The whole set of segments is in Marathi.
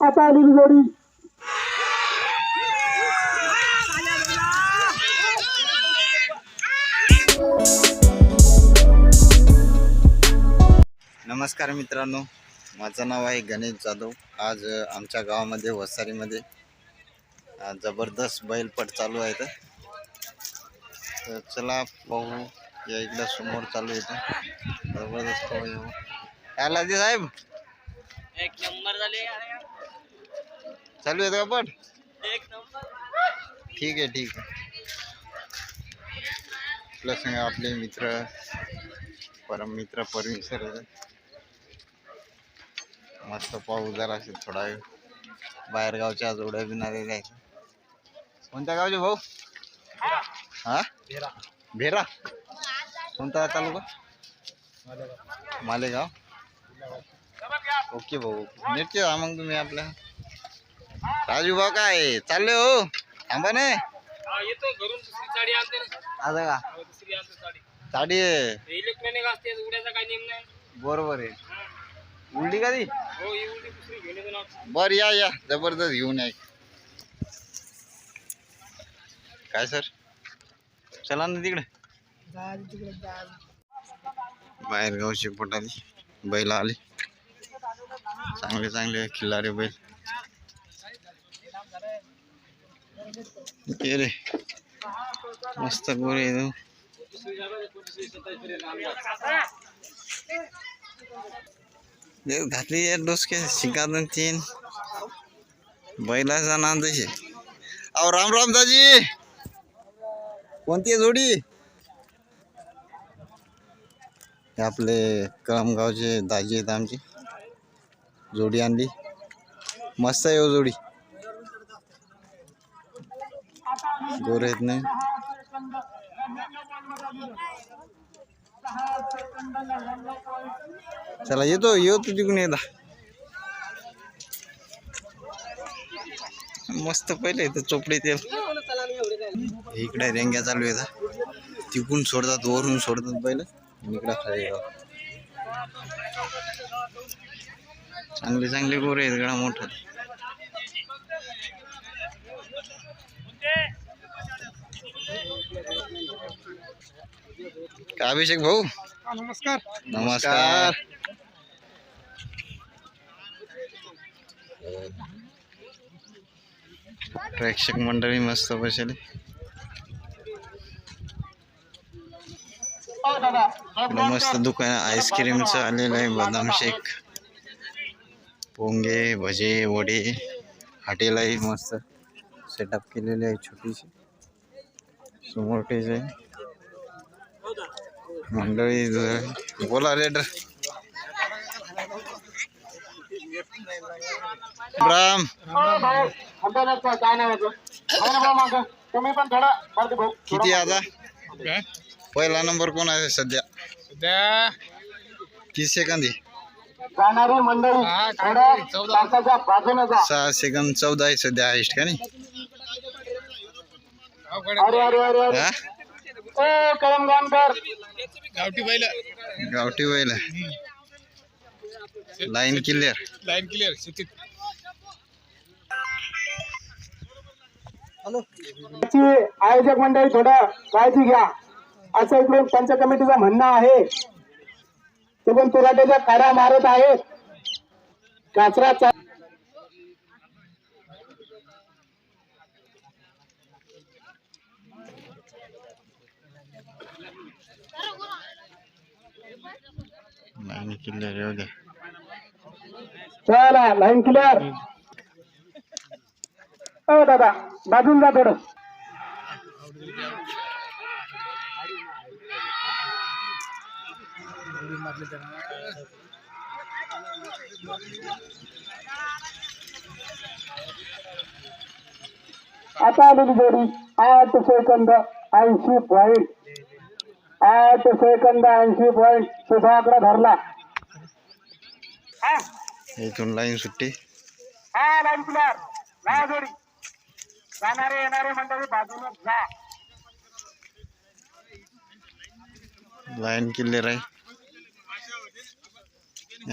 आता आलेली जोडी नमस्कार मित्रांनो माझं नाव आहे गणेश जाधव आज आमच्या गावामध्ये वसारीमध्ये जबरदस्त बैलपट चालू आहे. तर चला पाहू या इकडं समोर चालू आहे इथं. जबरदस्त पाहू येऊ. काय लागते साहेब एक नंबर झाले. चालू आहे का पट एक नंबर. ठीक आहे ठीक आहे. आपल्या संग आपले मित्र परम मित्र परवीन सर मस्त पाहू जरा असेल थोडा वेळ. बाहेरगावच्या जोड्या बिन आलेल्या आहेत कोणत्या गावचे भाऊ? हा? भेरा. कोणता तालुका? मालेगाव. ओके भाऊ नेटचे जा मग तुम्ही आपल्या राजू भाऊ काय? चालले हो. थांबा नाही येतो घरून दुसरी साडी आणते ना. आता का? हो, दुसरी आणतो साडी. साडी आहे. इलेक्ट्रॉनिक असते उड्याचा काही नेम नाही. बरोबर आहे. उलटी का ती? हो एवढी दुसरी घेऊन येतो ना बर या या. जबरदस्त घेऊन या काय सर? चला ना तिकडे. बाहेर गावची पोटाली बैल आली. चांगले चांगले खिल्लारे बैल. रे मस्त गोरे हो. घातली या डोसके शिकात तीन. बैलाचा नाव तसे अहो राम राम दाजी. कोणती आहे जोडी? आपले कळमगावचे दाजी आहेत आमची. जोडी आणली. मस्त आहे हो जोडी. गोर आहेत नाही चला येतो येतो तिकडून येता मस्त पहिले इथं चोपडे ते इकडे रेंग्या चालू येतात तिकडून सोडतात वरून सोडतात पहिलं. इकडे खाली येतात. चांगले चांगले गोरे आहेत गडा मोठा. का अभिषेक भाऊ? नमस्कार. नमस्कार. प्रेक्षक मंडळी मस्त बसले. मस्त दुकान आईस्क्रीमचं आलेलं आहे बदाम शेक. पोंगे भजे वडे हॉटेल आहे मस्त सेटअप केलेले आहे छोटीशी. समोर टेज आहे मंडळी बोला रेडर राम. किती आता? पहिला नंबर कोण आहे सध्या? सध्या? तीस सेकंद आहे. जाणारी मंडळी. थोडं तासाच्या बाजूने जा. सहा सेकंद चौदा आहे सध्या हायस्ट का नाही? अरे अरे अरे अरे. हा? ओ गावठी बैल. गावठी बैल. लाईन क्लिअर लाईन क्लिअर शेतीत. ची आयोजक मंडळी थोडं काळजी घ्या. असं इकडून पंच कमिटीचं म्हणणं आहे तिकडून तुराट्याच्या काड्या मारत आहेत कचरा चा- लाईन क्लिअर येऊ द्या चला लाईन क्लिअर हो दादा बाजून जा थोडं. आता आलेली आठ पॉईंट आठ सुधाकडे धरला इथून लाईन सुट्टी हा लाईन जोडी जाणारे येणारे मंडळी बाजूने जा लाईन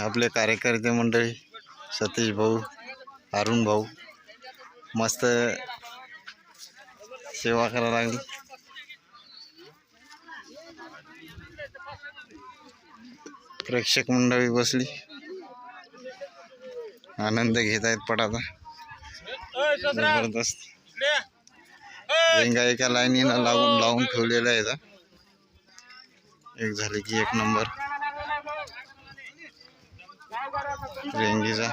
आपले कार्यकर्ते मंडळी सतीश भाऊ अरुण भाऊ मस्त सेवा करायला लागली. प्रेक्षक मंडळी बसली. आनंद घेत आहेत पटाचा जबरदस्त. रेंगा एका लाईनीनं लावून लावून ठेवलेला आहे एक झाले की एक नंबर. रेंगीचा.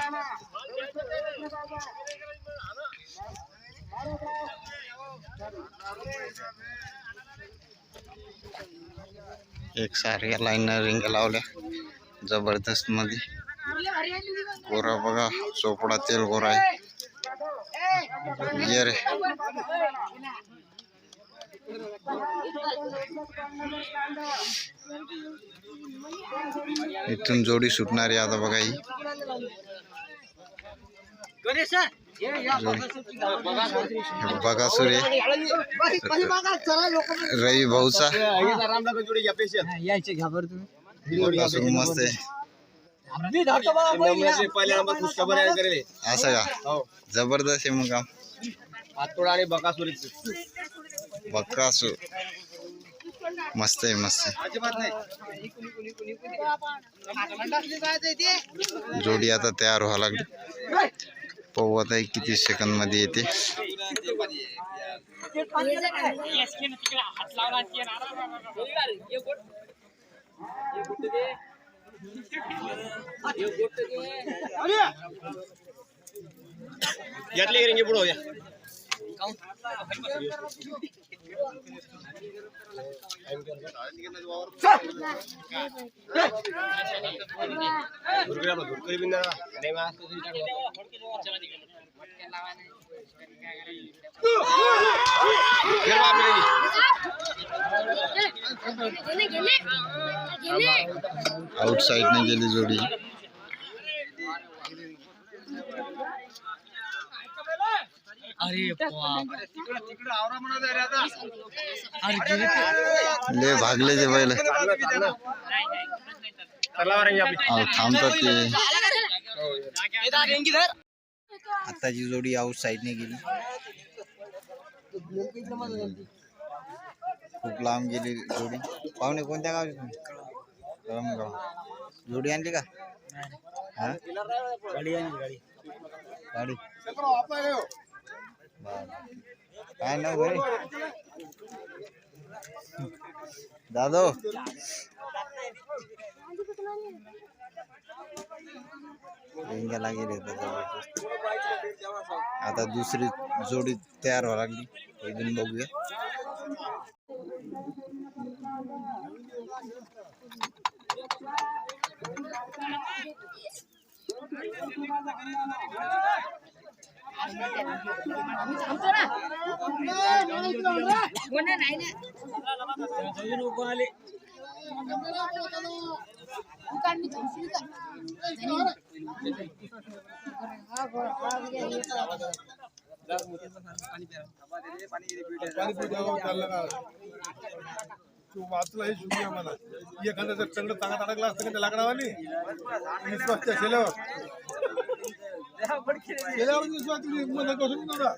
एक सारख्या लाईननं रिंग लावल्या. जबरदस्त मध्ये. गोरा बघा चोपडा तेल गोरा आहे. ये रे. इथून जोडी सुटणारी आता बघा ही. बघा सुरे रवी भाऊचा. मस्त आहे. असं का? जबरदस्त आहे मग काम. हातोडा आणि बकासुरी बकासूर मस्त आहे मस्त नाही जोडी आता तयार व्हावं लागली पाहू आता हे किती सेकंद मध्ये येते यातले रेंगे पुढे या धुरकरी बिंदा गेली जोडी. ले भागले ते बैल चला रेंगे आपली अहो, थांबतात ते आताची जोडी आउट साईडने गेली. खूप लांब गेली जोडी. पाहुणे कोणत्या गावचे तुम्ही? कळमगाव. जोडी आणली का? हा? गाडी बरं. काय नाव घरी दादो. रिंग्याला गेले आता दुसरी जोडी तयार व्हावं लागली. अजून बघूया. तू वाचला हे शुक्रिया मला एखादा जर चांगलं चांगला अडकला असतं का त्या लाकडावानी विश्वासच्या नव्हता.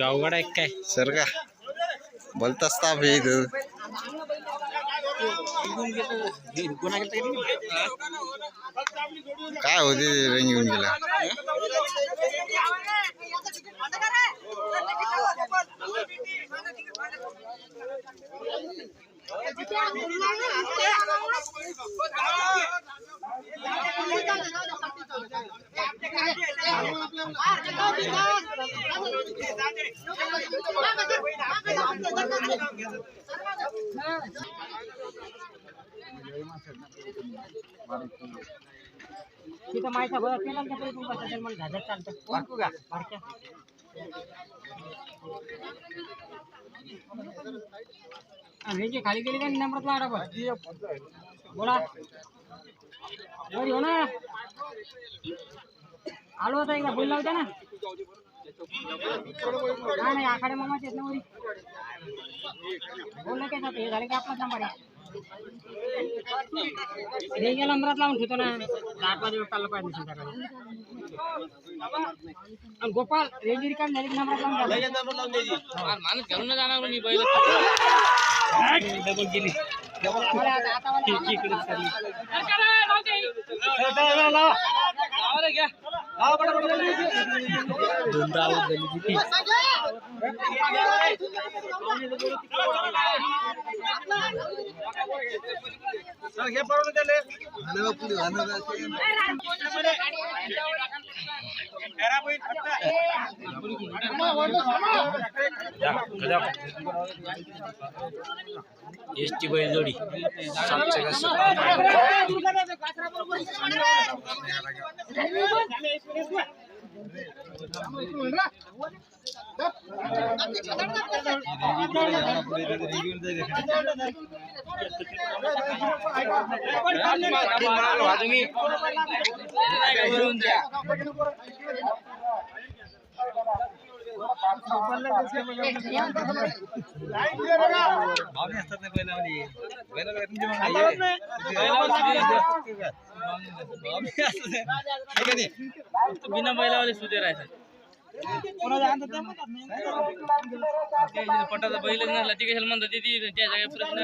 गावगाडा एक काय? सर का बोलताच ताप आहे इथं. काय होते रंग येऊन गेला. तिथं माहिती बरं केलं का तरी तुमचा त्याच्यात मला झालं चालतं ओळखू का बारक्या आणि हे जे खाली गेली का नंबरात लाडा बघ बोला बरं हो ना आलो होता एकदा बोलला होता ना नाही नाही आखाडे मामाचे आहेत ना वरी बोललं काय जातं हे झाले की आपलाच नंबर आहे रेंगे नंबरात लावून ठेवतो ना. आठ वाजे चाललं पाहिजे संध्याकाळी आणि गोपाल रेंजी रिकाम झाली की नंबरात लावून द्या. माणूस घालून जाणार मी बैल डबल गेली. आता मला- दोनदा आवाज झाली एस टी बैल जोडी. सातशे का बिना बैलावाले सुधे राहतात पटाचा बैलच नसला ती कशाला म्हणतात ती ती- त्या जागेत प्रश्न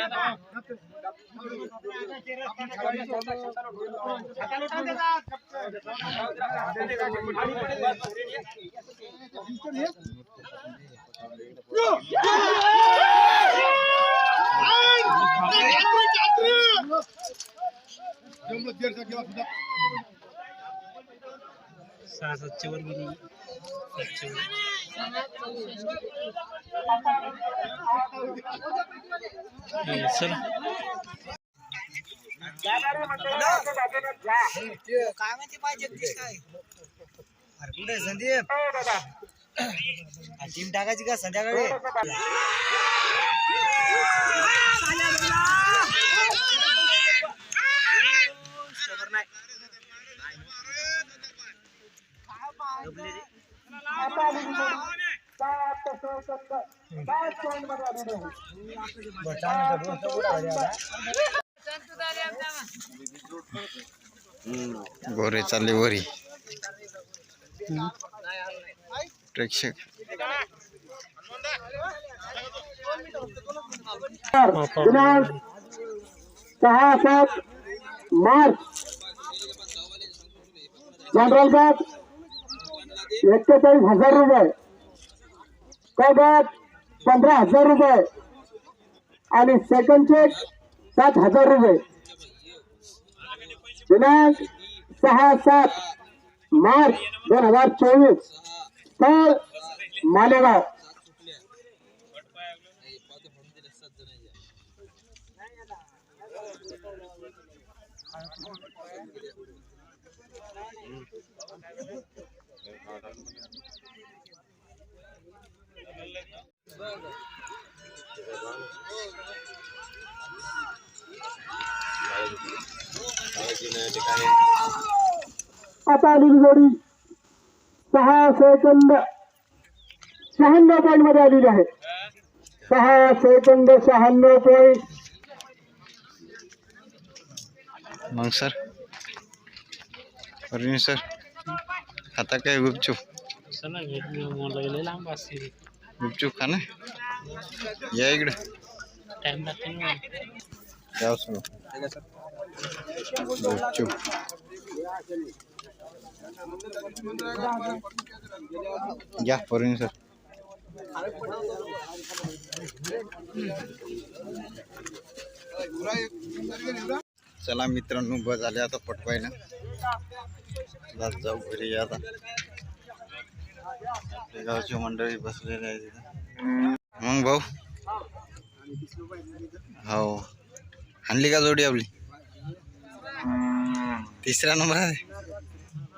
सहा सातशे वर गेली काय माहिती हम्म, अरे कुठे संदीप टीम टाकायची का संध्याकाळी गोरे चालले वरी. प्रेक्षक. सहा सात मार्च. जनरल बॅग एक्केचाळीस हजार रुपये. क बॅग पंधरा हजार रुपये. आणि सेकंड चेक सात हजार रुपये. दिनांक सहा सात मार्च दोन हजार चोवीस. स्थळ मालेगाव. आता आलेली जोडी। सहा सेकंद। शहाण्णव पॉईंट मध्ये आलेली आहे. सहा सेकंद शहाण्णव पॉईंट मग सर? सर खाता काय गुपचूप? लांब असते गुपचूप खा ना या इकडे. टाइम लागते सुरू गुपचूप या अरविंद सर. चला मित्रांनो बस आले आता पटवायला. जाऊ घरी आता. आपल्या गावची मंडळी बसलेली आहे तिथं मग भाऊ? हो. आणली का जोडी आपली? तिसरा नंबर आहे?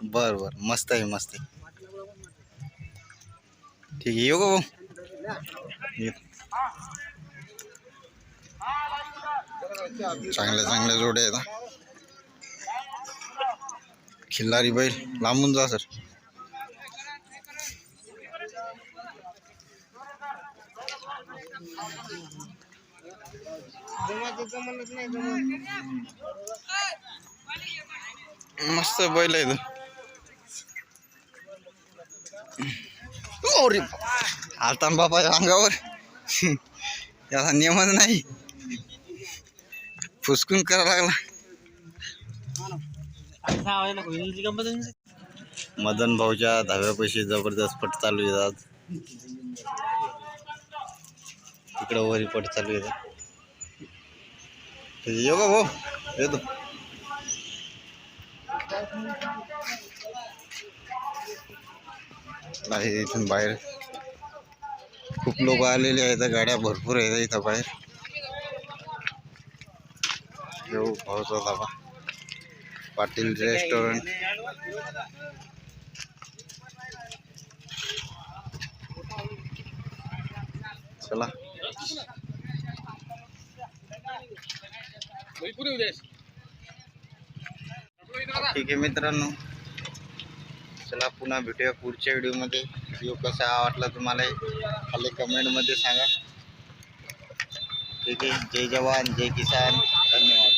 बर बर. मस्त आहे मस्त आहे. ठीक आहे येऊ का भाऊ? चांगल्या चांगल्या जोड्या आहेत खिल्लारी बैल लांबून जा सर. मस्त बैल आहे तो अरे बाबा अंगावर. याचा नियमच नाही. फुसकून करा लागला. मदन भाऊच्या धाब्यापाशी जबरदस्त पट चालू येतात तिकडं वरी पट चालू येतात येऊ का भाऊ? येतो आहे इथून भरपूर आहेत इथं बाहेर. येऊ, भाऊचा धाबा पाटील रेस्टॉरंट. चला. ठीक आहे मित्रांनो. चला पुन्हा भेटूया पुढच्या व्हिडिओमध्ये. व्हिडिओ कसा वाटला तुम्हाला खाली कमेंटमध्ये सांगा. ठीक आहे. जय जवान जय किसान. धन्यवाद.